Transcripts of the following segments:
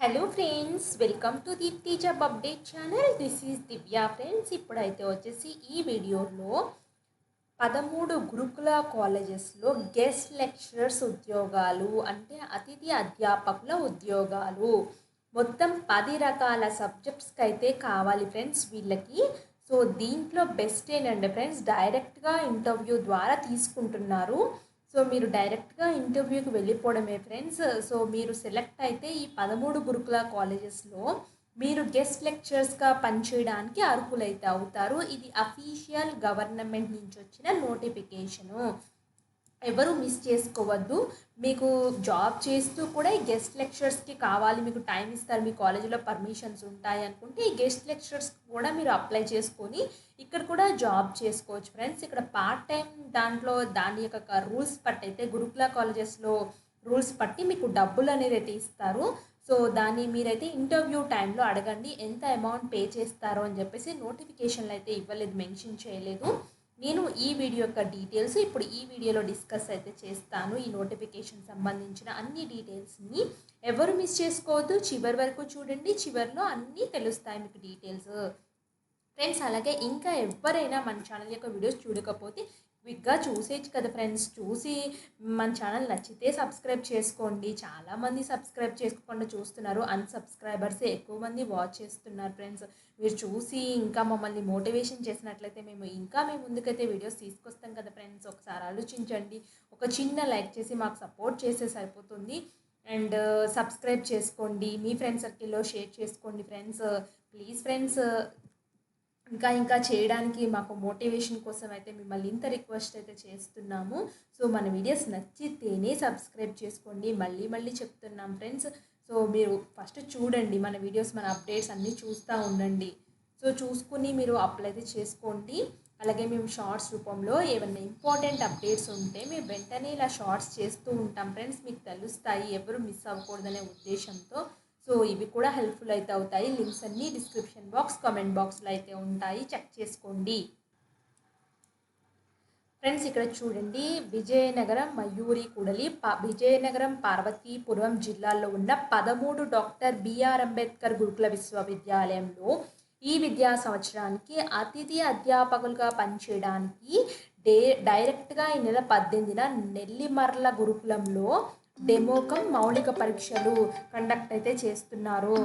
Hello friends welcome to Deepthi job update channel this is Divya friends ఇప్పుడైతే వచ్చేసి ఈ వీడియోలో పదమూడు గురుకుల కాలేజెస్లో గెస్ట్ లెక్చరర్స్ ఉద్యోగాలు అంటే అతిథి అధ్యాపకుల ఉద్యోగాలు. మొత్తం పది రకాల సబ్జెక్ట్స్కి అయితే కావాలి ఫ్రెండ్స్ వీళ్ళకి. సో దీంట్లో బెస్ట్ ఏంటంటే ఫ్రెండ్స్ డైరెక్ట్గా ఇంటర్వ్యూ ద్వారా తీసుకుంటున్నారు. సో మీరు డైరెక్ట్గా ఇంటర్వ్యూకి వెళ్ళిపోవడమే ఫ్రెండ్స్. సో మీరు సెలెక్ట్ అయితే ఈ పదమూడు గురుకుల కాలేజెస్లో మీరు గెస్ట్ లెక్చర్స్గా పనిచేయడానికి అర్హులైతే అవుతారు. ఇది అఫీషియల్ గవర్నమెంట్ నుంచి వచ్చిన నోటిఫికేషను. ఎవరు మిస్ చేసుకోవద్దు. మీకు జాబ్ చేస్తూ కూడా ఈ గెస్ట్ లెక్చర్స్కి కావాలి మీకు టైం ఇస్తారు మీ కాలేజీలో పర్మిషన్స్ ఉంటాయి అనుకుంటే ఈ గెస్ట్ లెక్చర్స్ కూడా మీరు అప్లై చేసుకొని ఇక్కడ కూడా జాబ్ చేసుకోవచ్చు. ఫ్రెండ్స్ ఇక్కడ పార్ట్ టైం దాంట్లో దాని యొక్క రూల్స్ పట్టి అయితే గురుకుల కాలేజెస్లో రూల్స్ పట్టి మీకు డబ్బులు అనేది అయితే ఇస్తారు. సో దాన్ని మీరైతే ఇంటర్వ్యూ టైంలో అడగండి ఎంత అమౌంట్ పే చేస్తారో అని చెప్పేసి నోటిఫికేషన్లు అయితే ఇవ్వలేదు మెన్షన్ చేయలేదు. నేను ఈ వీడియో యొక్క డీటెయిల్స్ ఇప్పుడు ఈ వీడియోలో డిస్కస్ అయితే చేస్తాను. ఈ నోటిఫికేషన్ సంబంధించిన అన్ని డీటెయిల్స్ని ఎవరు మిస్ చేసుకోవద్దు చివరి వరకు చూడండి. చివరిలో అన్నీ తెలుస్తాయి మీకు డీటెయిల్స్ ఫ్రెండ్స్ అలాగే ఇంకా ఎవరైనా మన ఛానల్ యొక్క వీడియోస్ చూడకపోతే క్విక్గా చూసేయచ్చు కదా ఫ్రెండ్స్. చూసి మన ఛానల్ నచ్చితే సబ్స్క్రైబ్ చేసుకోండి. చాలామంది సబ్స్క్రైబ్ చేసుకోకుండా చూస్తున్నారు. అన్సబ్స్క్రైబర్స్ ఎక్కువ మంది వాచ్ చేస్తున్నారు ఫ్రెండ్స్. మీరు చూసి ఇంకా మమ్మల్ని మోటివేషన్ చేసినట్లయితే మేము ఇంకా మేము ముందుకైతే వీడియోస్ తీసుకొస్తాం కదా ఫ్రెండ్స్. ఒకసారి ఆలోచించండి. ఒక చిన్న లైక్ చేసి మాకు సపోర్ట్ చేస్తే సరిపోతుంది. అండ్ సబ్స్క్రైబ్ చేసుకోండి. మీ ఫ్రెండ్ సర్కిల్లో షేర్ చేసుకోండి ఫ్రెండ్స్. ప్లీజ్ ఫ్రెండ్స్ ఇంకా ఇంకా చేయడానికి మాకు మోటివేషన్ కోసం అయితే మిమ్మల్ని ఇంత రిక్వెస్ట్ అయితే చేస్తున్నాము. సో మన వీడియోస్ నచ్చితేనే సబ్స్క్రైబ్ చేసుకోండి. మళ్ళీ మళ్ళీ చెప్తున్నాం ఫ్రెండ్స్. సో మీరు ఫస్ట్ చూడండి మన వీడియోస్ మన అప్డేట్స్ అన్నీ చూస్తూ ఉండండి. సో చూసుకుని మీరు అప్లై అయితే చేసుకోండి. అలాగే మేము షార్ట్స్ రూపంలో ఏమైనా ఇంపార్టెంట్ అప్డేట్స్ ఉంటే మేము వెంటనే ఇలా షార్ట్స్ చేస్తూ ఉంటాం ఫ్రెండ్స్. మీకు తెలుస్తాయి. ఎవరు మిస్ అవ్వకూడదనే ఉద్దేశంతో. సో ఇవి కూడా హెల్ప్ఫుల్ అయితే అవుతాయి. లింక్స్ అన్నీ డిస్క్రిప్షన్ బాక్స్ కామెంట్ బాక్స్లో అయితే ఉంటాయి. చెక్ చేసుకోండి. ఫ్రెండ్స్ ఇక్కడ చూడండి. విజయనగరం మయూరి కూడలి ప విజయనగరం పార్వతీపురం జిల్లాలో ఉన్న పదమూడు డాక్టర్ బిఆర్ అంబేద్కర్ గురుకుల విశ్వవిద్యాలయంలో ఈ విద్యా సంవత్సరానికి అతిథి అధ్యాపకులుగా పనిచేయడానికి డే డైరెక్ట్గా ఈ నెల పద్దెనిమిదిన నెల్లిమర్ల గురుకులంలో డెమోకం మౌలిక పరీక్షలు కండక్ట్ అయితే చేస్తున్నారు.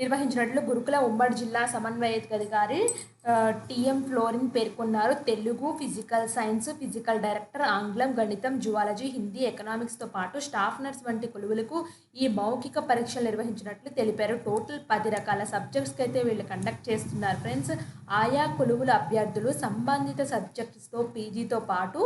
నిర్వహించినట్లు గురుకుల ఉమ్మడి జిల్లా సమన్వయాధికారి టిఎం ఫ్లోరిన్ పేర్కొన్నారు. Telugu physical science physical director ఆంగ్లం గణితం జువాలజీ హిందీ ఎకనామిక్స్తో పాటు స్టాఫ్ నర్స్ వంటి కొలువులకు ఈ మౌఖిక పరీక్షలు నిర్వహించినట్లు తెలిపారు. టోటల్ పది రకాల సబ్జెక్ట్స్కి అయితే వీళ్ళు కండక్ట్ చేస్తున్నారు. ఫ్రెండ్స్ ఆయా కొలువుల అభ్యర్థులు సంబంధిత సబ్జెక్ట్స్తో పీజీతో పాటు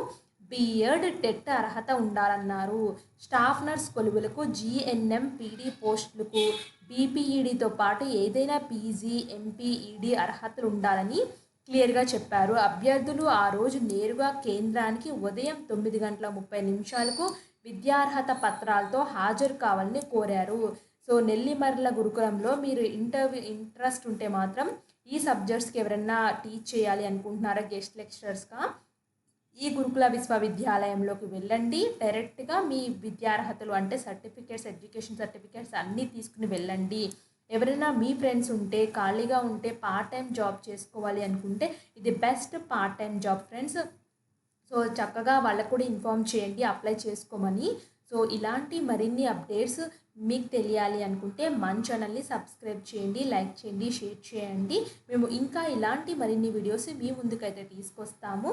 బిఎడ్ టెట్ అర్హత ఉండాలన్నారు. స్టాఫ్ నర్స్ కొలువులకు జిఎన్ఎం పీడీ పోస్టులకు బీపీఈడితో పాటు ఏదైనా పీజీ ఎంపీఈడి అర్హతలు ఉండాలని క్లియర్గా చెప్పారు. అభ్యర్థులు ఆ రోజు నేరుగా కేంద్రానికి ఉదయం తొమ్మిది గంటల ముప్పై నిమిషాలకు విద్యార్హత పత్రాలతో హాజరు కావాలని కోరారు. సో నెల్లిమర్ల గురుకులంలో మీరు ఇంటర్వ్యూ ఇంట్రెస్ట్ ఉంటే మాత్రం ఈ సబ్జెక్ట్స్కి ఎవరైనా టీచ్ చేయాలి అనుకుంటున్నారా గెస్ట్ లెక్చరర్స్గా? ఈ గురుకుల విశ్వవిద్యాలయంలోకి వెళ్ళండి. డైరెక్ట్గా మీ విద్యార్హతలు అంటే సర్టిఫికేట్స్ ఎడ్యుకేషన్ సర్టిఫికేట్స్ అన్నీ తీసుకుని వెళ్ళండి. ఎవరైనా మీ ఫ్రెండ్స్ ఉంటే ఖాళీగా ఉంటే పార్ట్ టైం జాబ్ చేసుకోవాలి అనుకుంటే ఇది best part time job friends so చక్కగా వాళ్ళకు కూడా ఇన్ఫామ్ చేయండి అప్లై చేసుకోమని. సో ఇలాంటి మరిన్ని అప్డేట్స్ మీకు తెలియాలి అనుకుంటే మన ఛానల్ని సబ్స్క్రైబ్ చేయండి లైక్ చేయండి షేర్ చేయండి. మేము ఇంకా ఇలాంటి మరిన్ని వీడియోస్ మీ ముందుకైతే తీసుకొస్తాము.